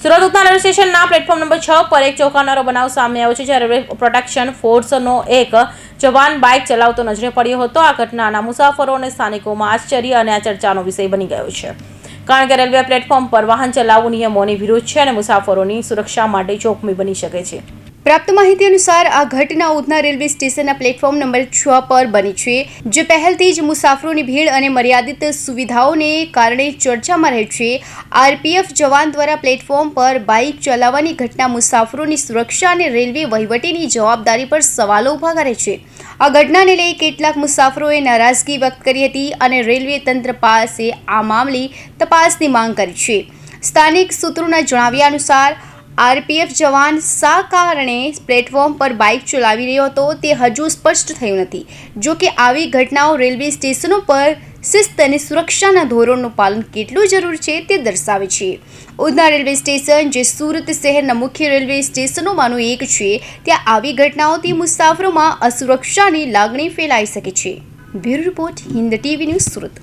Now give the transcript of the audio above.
સુરત ઉત્તર રેલવે સ્ટેશનના platform number છ પર એક ચોંકાવનારો બનાવ સામે આવ્યો છે, જ્યારે રેલવે પ્રોટેક્શન ફોર્સનો એક જવાન બાઇક ચલાવતો નજરે પડ્યો હતો. આ ઘટનાના મુસાફરો અને સ્થાનિકોમાં આશ્ચર્ય અને આ ચર્ચાનો વિષય બની ગયો છે. કારણ કે રેલવે પ્લેટફોર્મ પર વાહન ચલાવવું નિયમોની વિરુદ્ધ છે અને મુસાફરોની સુરક્ષા માટે જોખમી બની શકે છે. પ્રાપ્ત માહિતી અનુસાર આ ઘટના ઉધના રેલવે સ્ટેશનના પ્લેટફોર્મ નંબર છ પર બની છે, જે પહેલથી જ મુસાફરોની ભીડ અને મર્યાદિત સુવિધાઓને કારણે ચર્ચામાં રહે છે. આરપીએફ જવાન દ્વારા પ્લેટફોર્મ પર બાઇક ચલાવવાની ઘટના મુસાફરોની સુરક્ષા અને રેલવે વહીવટીની જવાબદારી પર સવાલો ઊભા કરે છે. આ ઘટનાને લઈ કેટલાક મુસાફરોએ નારાજગી વ્યક્ત કરી હતી અને રેલવે તંત્ર પાસે આ મામલે તપાસની માંગ કરી છે. સ્થાનિક સૂત્રોના જણાવ્યા અનુસાર આરપીએફ જવાન શા કારણે પ્લેટફોર્મ પર બાઇક ચલાવી રહ્યો હતો તે હજુ સ્પષ્ટ થયું નથી. જો કે આવી ઘટનાઓ રેલવે સ્ટેશનો પર શિસ્ત અને સુરક્ષાના ધોરણનું પાલન કેટલું જરૂર છે તે દર્શાવે છે. ઉધના રેલવે સ્ટેશન, જે સુરત શહેરના મુખ્ય રેલવે સ્ટેશનોમાંનું એક છે, ત્યાં આવી ઘટનાઓથી મુસાફરોમાં અસુરક્ષાની લાગણી ફેલાઈ શકે છે. Bureau report Hind TV news Surat.